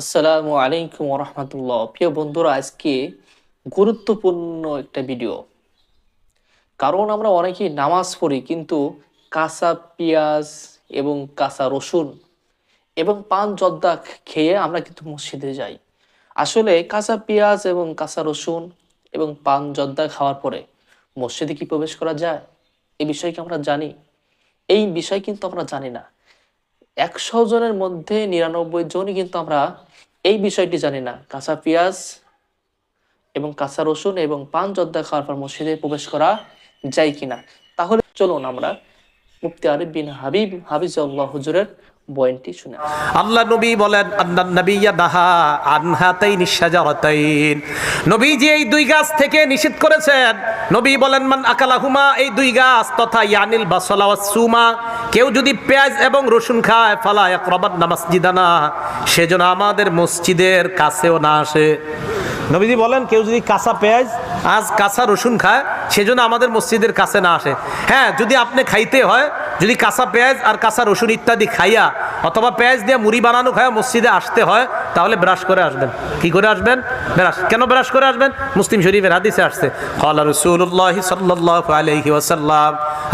আসসালামু আলাইকুম রহমতুল্লাহ প্রিয় বন্ধুরা, আজকে গুরুত্বপূর্ণ একটা ভিডিও কারণ আমরা অনেকেই নামাজ পড়ি, কিন্তু কাঁচা পেঁয়াজ এবং কাঁচা রসুন এবং পান জর্দা খেয়ে আমরা কিন্তু মসজিদে যাই। আসলে কাঁচা পেঁয়াজ এবং কাঁচা রসুন এবং পান জর্দা খাওয়ার পরে মসজিদে কি প্রবেশ করা যায়? এই বিষয়ে কি আমরা জানি। এই বিষয় কিন্তু আমরা জানি না। একশো জনের মধ্যে নিরানব্বই জনই কিন্তু আমরা এই বিষয়টি জানি না। কাঁচা পেঁয়াজ এবং কাঁচা রসুন এবং পান জর্দা খাওয়ার পর মসজিদে প্রবেশ করা যায় কিনা। তাহলে চলুন আমরা মুফতি আরিফ বিন হাবিব হাবিজাল্লাহ হুজুরের বয়ানটি শুনে আল্লাহ নবী বলেন আন্নান নবিয়্যা নাহা আনহাতাইন শাজারাতাইন। নবীজি এই দুই গাছ থেকে নিষেধ করেছেন। নবী বলেন, মান আকালাহুমা, এই দুই গাছ, তথা ইয়ানিল বাসলা সুমা। কেউ যদি পেঁয়াজ এবং রসুন খায়, ফালা ইয়াকরাবান নামাসজিদানা সেজন্য আমাদের মসজিদের কাছেও না আসে। নবীজি বলেন, কেউ যদি কাঁচা পেঁয়াজ, আজ কাঁচা রসুন খায় সেজন্য আমাদের মসজিদের কাছে না আসে। হ্যাঁ যদি আপনি খাইতে হয় যদি কাঁচা পেঁয়াজ আর কাঁচা রসুন ইত্যাদি খাইয়া অথবা পেঁয়াজ দিয়ে মুড়ি বানানো খাইয়া মসজিদে আসতে হয়, তাহলে ব্রাশ করে আসবেন। কি করে আসবেন? ব্রাশ। কেন ব্রাশ করে আসবেন? মুসলিম শরীফের হাদিসে আসছে।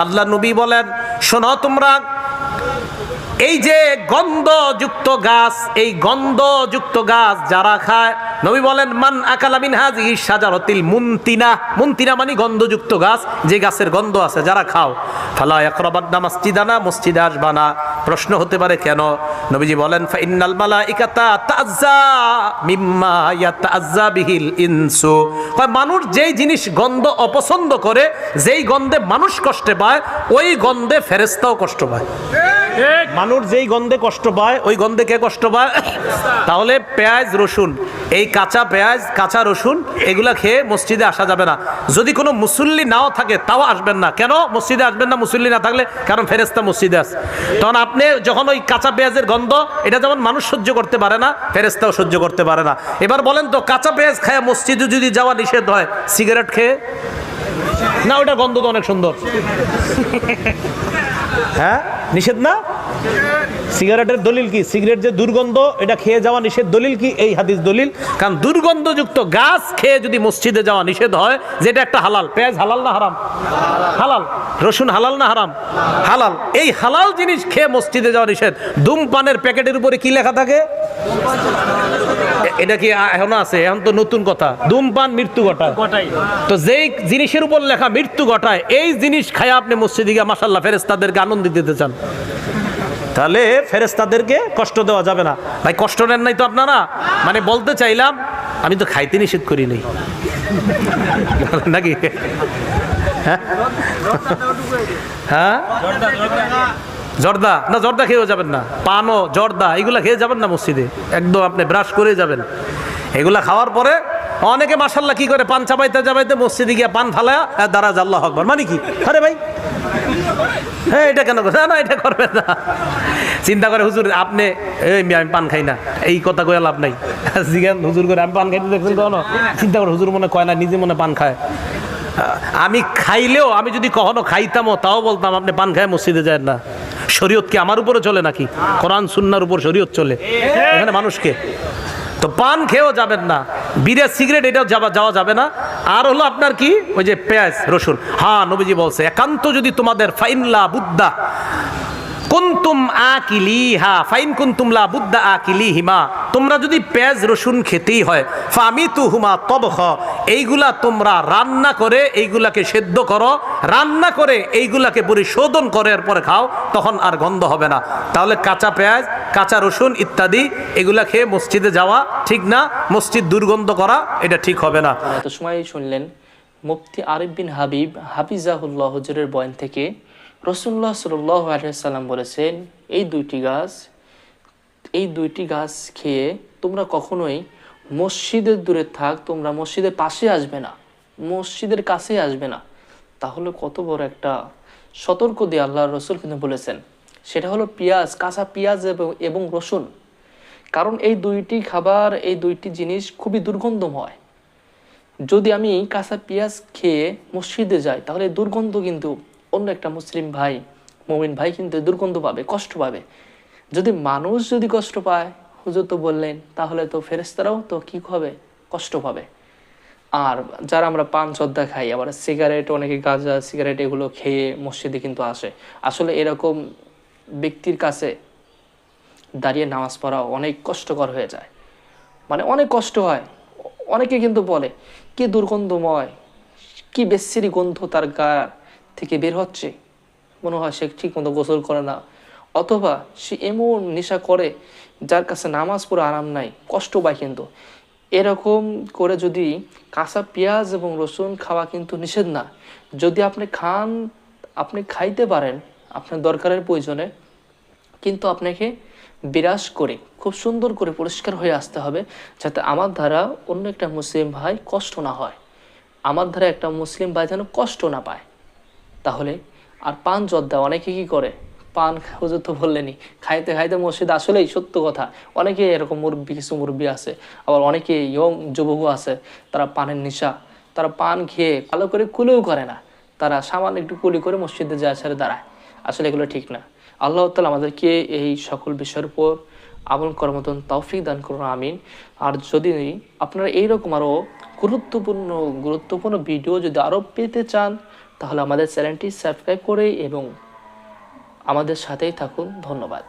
আল্লাহ নবী বলেন, শোনো তোমরা, এই যে গন্ধযুক্ত গাছ, এই গন্ধযুক্ত গাছ যারা খায় নবী বলেন, মান আকালামিন হাজি সাজারতিল মুন্তিনা মুন্তিনা মানে গন্ধযুক্ত গাছ, যে গাছের গন্ধ আছে, যারা খাও। ফালা একরাবাদনা মসজিদানা? মসজিদে আসবা না। প্রশ্ন হতে পারে, কেন? নবীজি বলেন ফাইনাল মালাইকাতা তাজ্জা মিম্মা ইয়াতাজ্জা বিহিল ইনসু। মানুষ যেই জিনিস গন্ধ অপছন্দ করে, যেই গন্ধে মানুষ কষ্টে পায়, ওই গন্ধে ফেরেস্তাও কষ্ট পায়। মানুষ যেই গন্ধে কষ্ট পায় ওই গন্ধে কে কষ্ট পায়? তাহলে পেঁয়াজ রসুন। এই কাঁচা পেঁয়াজ কাঁচা রসুন এগুলা খেয়ে মসজিদে আসা যাবে না। যদি কোনো মুসল্লি নাও থাকে তাও আসবেন না। কেন? মসজিদে আসবেন না মুসল্লি না থাকলে? কারণ ফেরেস্তা মসজিদে আছে। তখন আপনি যখন ওই কাঁচা পেঁয়াজের গন্ধ এটা যেমন মানুষ সহ্য করতে পারে না ফেরেস্তাও সহ্য করতে পারে না। এবার বলেন তো কাঁচা পেঁয়াজ খায় মসজিদে যদি যাওয়া নিষেধ হয় সিগারেট খেয়ে? না ওটা গন্ধ তো অনেক সুন্দর। হ্যাঁ? নিষেধ না? সিগারেটের দলিল কি? সিগারেট যে দুর্গন্ধ এটা খেয়ে যাওয়া নিষেধ দলিল কি? এই হাদিস দলিল। কারণ দুর্গন্ধযুক্ত গাছ খেয়ে যদি মসজিদে যাওয়া নিষেধ হয় যেটা একটা হালাল। পেঁয়াজ হালাল না হারাম? হালাল। রসুন হালাল না হারাম? হালাল। এই হালাল জিনিস খেয়ে মসজিদে যাওয়া নিষেধ। ধূমপানের প্যাকেটের উপরে কি লেখা থাকে? এটা কি এখনও আছে? এখন তো নতুন কথা। ধূমপান মৃত্যু ঘটায়। তো যেই জিনিসের উপর লেখা মৃত্যু ঘটায় এই জিনিস খায় আপনি মসজিদে গিয়ে মাসাল্লাহ ফেরেস্তাদেরকে আনন্দ দিতে চান। তাহলে ফেরেস্তাদেরকে কষ্ট দেওয়া যাবে না। ভাই, কষ্ট নেন নাই তো আপনারা? মানে বলতে চাইলাম, আমি তো খাইতে নিষেধ করি নাই। নাকি? হ্যাঁ? হ্যাঁ? জর্দা, না, জর্দা খেয়েও যাবেন না। পানও, জর্দা, এগুলা খেয়ে যাবেন না মসজিদে। একদম আপনি ব্রাশ করে যাবেন। এগুলা খাওয়ার পরে অনেকে মাসাল্লাহ কি করে? পান চাবাইতে চাবাইতে মসজিদে গিয়ে পান ফালা দাঁড়া আল্লাহ আকবর। মানে কি? আরে ভাই হ্যাঁ এটা কেন? না না, এটা করবে না। চিন্তা করে, হুজুর, আপনি, এই আমি পান খাই না। এই কথা কয়ে লাভ নাই। জিজ্ঞান হুজুর করে, আমি পান খাইতে দেখছেন কখনো চিন্তা করে, হুজুর মনে কয় না, নিজে মনে পান খায়। আমি খাইলেও, আমি যদি কখনো খাইতামও, তাও বলতাম, আপনি পান খায় মসজিদে যায় না। শরীয়ত কি আমার উপরে চলে নাকি? কোরআন, সুন্নার উপর শরীয়ত চলে? এখানে মানুষকে তো পান খেয়েও যাবেন না। বিড়ে, সিগারেট, এটাও যাওয়া যাওয়া যাবে না। আর হলো আপনার কি? ওই যে পেঁয়াজ, রসুন। হ্যাঁ নবীজি বলছে, একান্ত যদি তোমাদের ফাইনলা বুদ্ধা কুন্তুম আকিলিহা, ফাইন কুন্তুম লা বুদ্ধা আকিলিহিমা। তোমরা যদি পেঁয়াজ, রসুন খেতেই হয় ফামি তু হুমা তবখ, এইগুলা তোমরা রান্না করে, এইগুলাকে সেদ্ধ করো, রান্না করে, এইগুলাকে পরিশোধন করে, এরপরে খাও, তখন আর গন্ধ হবে না। তাহলে কাঁচা পেঁয়াজ, কাঁচা রসুন ইত্যাদি, এগুলা খেয়ে মসজিদে যাওয়া ঠিক না? মসজিদ দুর্গন্ধ করা, এটা ঠিক হবে না। এত সময় শুনলেন, মুফতি আরিফ বিন হাবিব হাফিজাহুল্লাহ হুজুরের বয়ান থেকে রসুল্লাহ সাল্লাহ আলিয়াল্লাম বলেছেন, এই দুইটি গাছ, এই দুইটি গাছ খেয়ে তোমরা কখনোই মসজিদের দূরে থাক, তোমরা মসজিদের পাশে আসবে না, মসজিদের কাছে আসবে না। তাহলে কত বড় একটা সতর্ক দিয়ে আল্লাহ রসুল কিন্তু বলেছেন। সেটা হলো পেঁয়াজ, কাঁচা পেঁয়াজ এবং রসুন। কারণ এই দুইটি খাবার, এই দুইটি জিনিস খুবই দুর্গন্ধময়। যদি আমি কাঁচা পেঁয়াজ খেয়ে মসজিদে যাই, তাহলে দুর্গন্ধ কিন্তু অন্য একটা মুসলিম ভাই, মমিন ভাই কিন্তু দুর্গন্ধ পাবে, কষ্ট পাবে। যদি মানুষ যদি কষ্ট পায়, হুজুর তো বললেন, তাহলে তো ফেরেস্তারাও তো কি হবে? কষ্ট পাবে। আর যারা আমরা পান চদ্দা খাই, আবার সিগারেট, অনেকে গাঁজা, সিগারেট এগুলো খেয়ে মসজিদে কিন্তু আসে। আসলে এরকম ব্যক্তির কাছে দাঁড়িয়ে নামাজ পড়া অনেক কষ্টকর হয়ে যায়। মানে অনেক কষ্ট হয়। অনেকে কিন্তু বলে, কি দুর্গন্ধময়, কি বেশিরই গন্ধ তার গা থেকে বের হচ্ছে। মনে হয় সে ঠিক মতো গোসল করে না। অথবা সে এমন নেশা করে যার কাছে নামাজ পড়ে আরাম নাই, কষ্ট পায় কিন্তু। এরকম করে যদি কাঁচা পেঁয়াজ এবং রসুন খাওয়া কিন্তু নিষেধ না। যদি আপনি খান, আপনি খাইতে পারেন আপনার দরকারের প্রয়োজনে। কিন্তু আপনাকে বিরাজ করে, খুব সুন্দর করে পরিষ্কার হয়ে আসতে হবে যাতে আমার দ্বারা অন্য একটা মুসলিম ভাই কষ্ট না হয়। আমার দ্বারা একটা মুসলিম ভাই যেন কষ্ট না পায়। তাহলে আর পান জর্দা, অনেকে কি করে? পান হুজুর তো বললেনি খাইতে খাইতে মসজিদ আসলেই সত্য কথা। অনেকে এরকম মুরব্বী, কিছু মুরব্বী আছে, আবার অনেকে ইয়ং যুবকও আছে, তারা পানের নেশা, তারা পান খেয়ে ভালো করে কুলেও করে না। তারা সামান্য একটু কুলি করে মসজিদে যায় ছেড়ে দাঁড়ায়। আসলে এগুলো ঠিক না। আল্লাহ তালা আমাদেরকে এই সকল বিষয়ের উপর আমল করার মতন তৌফিক দান করুন, আমিন। আর যদি আপনারা এইরকম আরও গুরুত্বপূর্ণ গুরুত্বপূর্ণ ভিডিও যদি আরও পেতে চান তাহলে আমাদের চ্যানেলটি সাবস্ক্রাইব করে এবং আমাদের সাথেই থাকুন। ধন্যবাদ।